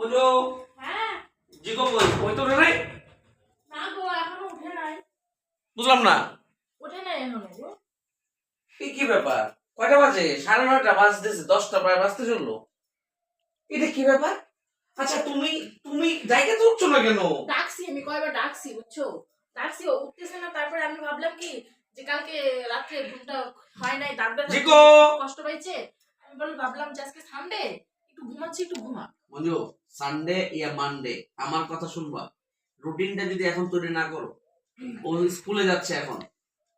বলো। হ্যাঁ। জিগো বই ওই তো নাই? না গো এখনও উঠে নাই। বুঝলাম না। ওঠে নাই এখনও গো। এই কি ব্যাপার? কয়টা বাজে? সাড়ে নয়টা বাজতেছে দশটা প্রায় বাজতে চলল। এটা কি ব্যাপার? আচ্ছা তুমি তুমি জায়গা তো উঠছো না কেন? ডাকছি আমি কয়বার ডাকছি বুঝছ? ডাকছি ও উঠতেছে না তারপরে আমি ভাবলাম কি যে কালকে রাত্রে ঘুমটা হয় নাই দাঁত কষ্ট পাইছে? আমি বলে ভাবলাম যে আজকে সানডে একটু ঘুমাচ্ছি একটু ঘুমা। বন্ধু সানডে ইয়া মানডে আমার কথা শুনবা। রুটিনটা যদি এখন তৈরি না করো ও স্কুলে যাচ্ছে এখন।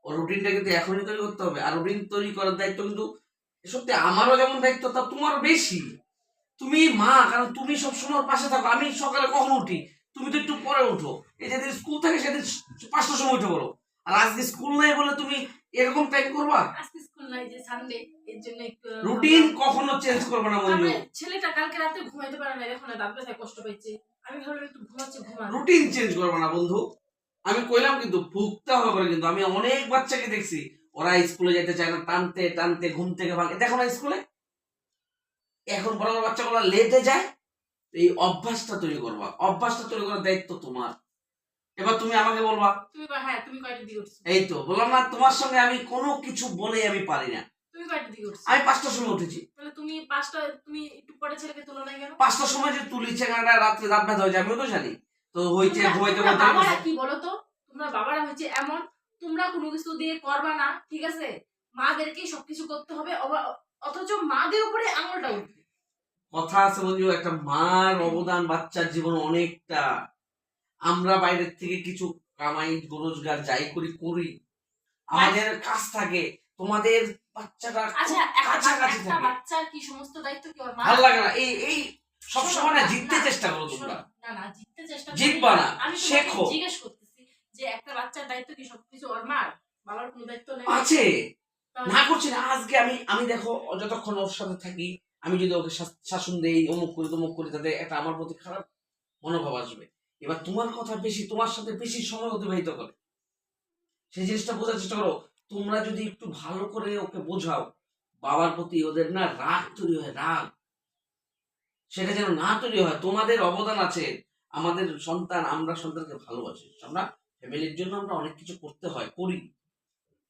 ও রুটিনটা কিন্তু এখনই তৈরি করতে হবে। আর রুটিন তৈরি করার দায়িত্ব কিন্তু সত্যি আমারও যেমন দায়িত্ব তা তোমারও বেশি। তুমি মা কারণ তুমি সব সময় পাশে থাকো। আমি সকালে কখন উঠি? তুমি তো একটু পরে উঠো। এই যেদিন স্কুল থাকে সেদিন পাঁচটার সময় উঠে বলো আর আজকে স্কুল নেই বলে তুমি এরকম টাইম করবা? আজকে স্কুল নাই যে সানডে এর জন্য একটু রুটিন কখনো চেঞ্জ করবে না বন্ধু? ছেলেটা কালকে রাতে ঘুমাইতে পারে না দেখো না দাঁত ব্যথায় কষ্ট পাইছে। আমি ভাবলাম একটু ঘুমাচ্ছে ঘুমা রুটিন চেঞ্জ করবে না বন্ধু। আমি কইলাম কিন্তু ভুগতে হবে করে কিন্তু। আমি অনেক বাচ্চাকে দেখছি ওরা স্কুলে যেতে চায় না টানতে টানতে ঘুম থেকে ভাঙে দেখো না স্কুলে এখন বড় বড় বাচ্চাগুলো লেটে যায় এই অভ্যাসটা তৈরি করবা। অভ্যাসটা তৈরি করার দায়িত্ব তোমার। এবার তুমি আমাকে বলবা। তুমি হ্যাঁ তুমি কয়টা দিয়ে উঠছো? এই তো বললাম না তোমার সঙ্গে আমি কোনো কিছু বলে আমি পারি না। তুমি কয়টা দিয়ে উঠছো? আমি পাঁচটার সময় উঠেছি। তাহলে তুমি পাঁচটা তুমি একটু পরে ছেলেকে তুলো কেন? পাঁচটার সময় যে তুলি চেঙ্গাটা রাত্রে রাত ব্যথা হয়েছে আমিও তো জানি। তো হয়েছে ঘুমাইতে তোমরা বাবারা কি বলো তো তোমরা বাবারা হচ্ছে এমন তোমরা কোনো কিছু দিয়ে করবা না ঠিক আছে? মাদেরকেই সবকিছু করতে হবে অথচ মাদের উপরে আঙুলটা উঠবে। কথা আছে বন্ধু একটা মার অবদান বাচ্চার জীবনে অনেকটা। আমরা বাইরের থেকে কিছু কামাই রোজগার যাই করি করি। আমাদের কাজ থাকে। তোমাদের বাচ্চাটা আচ্ছা একটা কাছাকাছি থাকে। বাচ্চার কি সমস্ত দায়িত্ব কি ওর মা ভালো লাগে না। এই এই সব সময় না জিততে চেষ্টা করো তোমরা। না না জিততে চেষ্টা জিতবা না, শেখো। জিজ্ঞেস করতেছি যে একটা বাচ্চার দায়িত্ব কি সবকিছু ওর মার? বাবার কোনো দায়িত্ব নেই? আছে। না করছি না। আজকে আমি আমি দেখো যতক্ষণ ওর সাথে থাকি আমি যদি ওকে শাসন দেই অমুক করি তমুক করি তাতে একটা আমার প্রতি খারাপ মনোভাব আসবে। এবার তোমার কথা বেশি, তোমার সাথে বেশি সময় অতিবাহিত করে। সেই জিনিসটা বোঝার চেষ্টা করো, তোমরা যদি একটু ভালো করে ওকে বোঝাও, বাবার প্রতি ওদের না রাগ তৈরি হয়, রাগ। সেটা যেন না তৈরি হয়, তোমাদের অবদান আছে, আমাদের সন্তান, আমরা সন্তানকে ভালোবাসি। আমরা ফ্যামিলির জন্য আমরা অনেক কিছু করতে হয়, করি।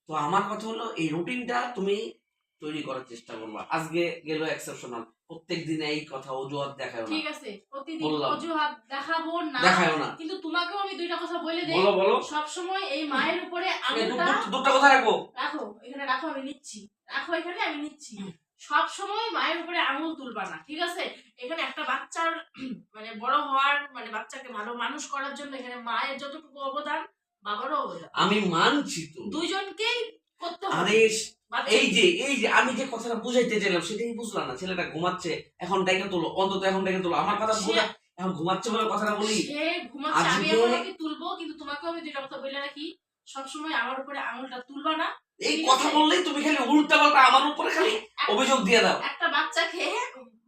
তো আমার কথা হলো, এই রুটিনটা তুমি তৈরি করার চেষ্টা করবা। আজকে গেল এক্সেপশনাল প্রত্যেক দিনে এই কথা অজুহাত দেখায় ঠিক আছে প্রতিদিন অজুহাত দেখাবো না। দেখায় না। কিন্তু তোমাকেও আমি দুইটা কথা বলে দেই। বলো বলো। সব সময় এই মায়ের উপরে আঙুলটা দুটো কথা রাখব। রাখো এখানে রাখো আমি নিচ্ছি। রাখো এখানে আমি নিচ্ছি। সব সময় মায়ের উপরে আঙুল তুলবা না ঠিক আছে? এখানে একটা বাচ্চার মানে বড় হওয়ার মানে বাচ্চাকে ভালো মানুষ করার জন্য এখানে মায়ের যতটুকু অবদান বাবারও অবদান। আমি মানছি তো। দুইজনকেই আরে এই যে এই যে আমি যে কথাটা বুঝাইতে চাইলাম সেটাই বুঝলাম না। ছেলেটা ঘুমাচ্ছে এখন ডেকে তোলো অন্তত এখন ডেকে তোলো। আমার কথা বোঝা এখন ঘুমাচ্ছে বলে কথাটা বলি। সে ঘুমাচ্ছে আমি ওকে তুলবো কিন্তু তোমাকেও আমি দুইটা কথা বলে রাখি। সবসময় আমার উপরে আঙুলটা তুলবা না। এই কথা বললেই তুমি খালি উল্টা পাল্টা আমার উপরে খালি অভিযোগ দিয়ে দাও। একটা বাচ্চাকে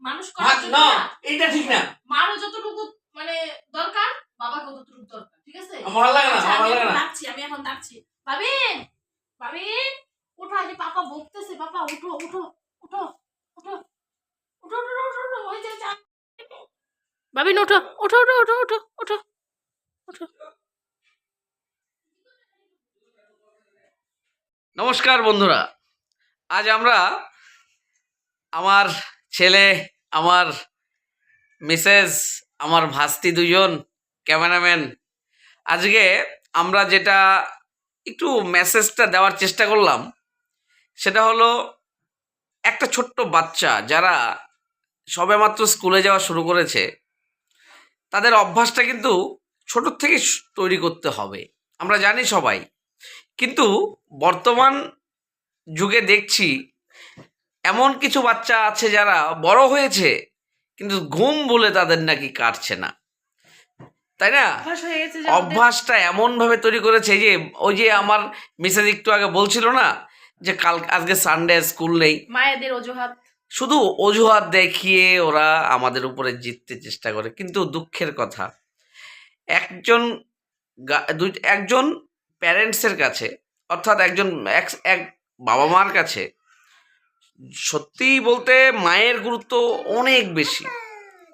মানুষ না, করার জন্য না এইটা ঠিক না। মারও যতটুকু মানে দরকার বাবাকে ততটুকু দরকার ঠিক আছে? আমার লাগে না আচ্ছা, আমার আমি লাগে না। আমি এখন ডাকছি বাবিন বাবিন উঠো আজ পাপা বকতেছে পাপা উঠো উঠো উঠো উঠো উঠো উঠো উঠো উঠো ওই যে বাবিন উঠো উঠো উঠো উঠো উঠো নমস্কার বন্ধুরা আজ আমরা আমার ছেলে আমার মিসেস আমার ভাস্তি দুজন ক্যামেরাম্যান আজকে আমরা যেটা একটু মেসেজটা দেওয়ার চেষ্টা করলাম সেটা হলো একটা ছোট্ট বাচ্চা যারা সবেমাত্র স্কুলে যাওয়া শুরু করেছে তাদের অভ্যাসটা কিন্তু ছোট থেকে তৈরি করতে হবে। আমরা জানি সবাই। কিন্তু বর্তমান যুগে দেখছি এমন কিছু বাচ্চা আছে যারা বড় হয়েছে কিন্তু ঘুম বলে তাদের নাকি কাটছে না। তাই না? অভ্যাসটা এমনভাবে তৈরি করেছে যে ওই যে আমার মিসেজ একটু আগে বলছিল না যে কাল আজকে সানডে স্কুল নেই। মায়েদের অজুহাত। শুধু অজুহাত দেখিয়ে ওরা আমাদের উপরে জিততে চেষ্টা করে কিন্তু দুঃখের কথা একজন একজন প্যারেন্টসের কাছে অর্থাৎ একজন এক- এক বাবা মার কাছে সত্যিই বলতে মায়ের গুরুত্ব অনেক বেশি।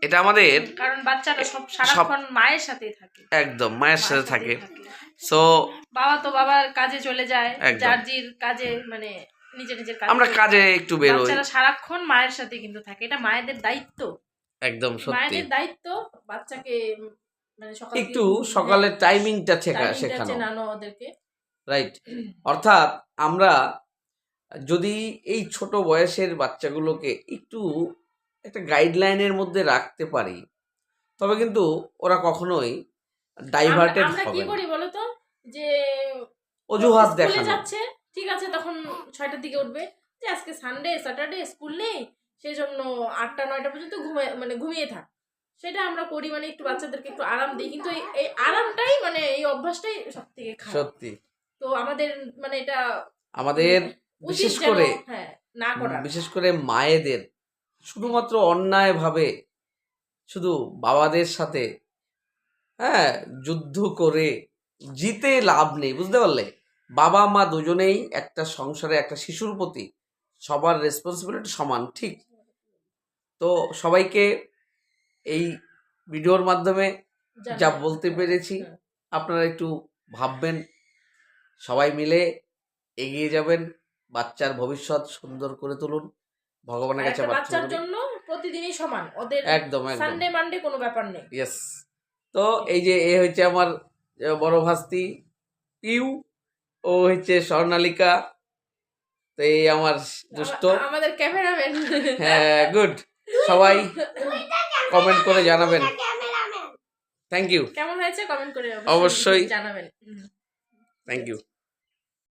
এটা আমাদের কারণ বাচ্চারা সব সারাক্ষণ মায়ের সাথেই থাকে। একদম মায়ের সাথে থাকে। সো বাবা তো বাবার কাজে চলে যায়। কাজে মানে নিজের নিজের কাজে আমরা কাজে। একটু বেরোই বাচ্চারা সারাক্ষণ মায়ের সাথে কিন্তু থাকে এটা মায়েদের দায়িত্ব। একদম সত্যি। মায়েদের দায়িত্ব বাচ্চাকে মানে সকাল একটু সকালের টাইমিংটা শেখা শেখানো। ওদেরকে। রাইট অর্থাৎ আমরা যদি এই ছোট বয়সের বাচ্চাগুলোকে একটু একটা গাইডলাইনের মধ্যে রাখতে পারি তবে কিন্তু ওরা কখনোই ডাইভার্টেড কি হবে না। করি বলতো যে অজুহাত দেখানো। যাচ্ছে ঠিক আছে তখন ছয়টার দিকে উঠবে। যে আজকে সানডে স্যাটারডে স্কুল নেই সেই জন্য আটটা নয়টা পর্যন্ত ঘুমিয়ে মানে ঘুমিয়ে থাক। সেটা আমরা করি মানে একটু বাচ্চাদেরকে একটু আরাম দিই কিন্তু এই- আরামটাই মানে এই অভ্যাসটাই সব থেকে সত্যি। তো আমাদের মানে এটা আমাদের বিশেষ করে হ্যাঁ না করা বিশেষ করে মায়েদের শুধুমাত্র অন্যায়ভাবে শুধু বাবাদের সাথে হ্যাঁ যুদ্ধ করে জিতে লাভ নেই বুঝতে পারলে? বাবা মা দুজনেই একটা সংসারে একটা শিশুর প্রতি সবার রেসপন্সিবিলিটি সমান ঠিক? তো সবাইকে এই ভিডিওর মাধ্যমে যা বলতে পেরেছি। আপনারা একটু ভাববেন সবাই মিলে এগিয়ে যাবেন বাচ্চার ভবিষ্যৎ সুন্দর করে তুলুন ভগবানের কাছে বাচ্চার জন্য প্রতিদিনই সমান ওদের একদম সানডে মানডে কোনো ব্যাপার নেই। ইয়েস তো এই যে এ হচ্ছে আমার বড় ভাস্তি পিউ ও হচ্ছে স্বর্ণালিকা তো এই আমার দুষ্ট। আমা- আমাদের ক্যামেরাম্যান। হ্যাঁ গুড। সবাই কমেন্ট করে জানাবেন। Thank you. কেমন হয়েছে কমেন্ট করে অবশ্যই। জানাবেন। Thank you.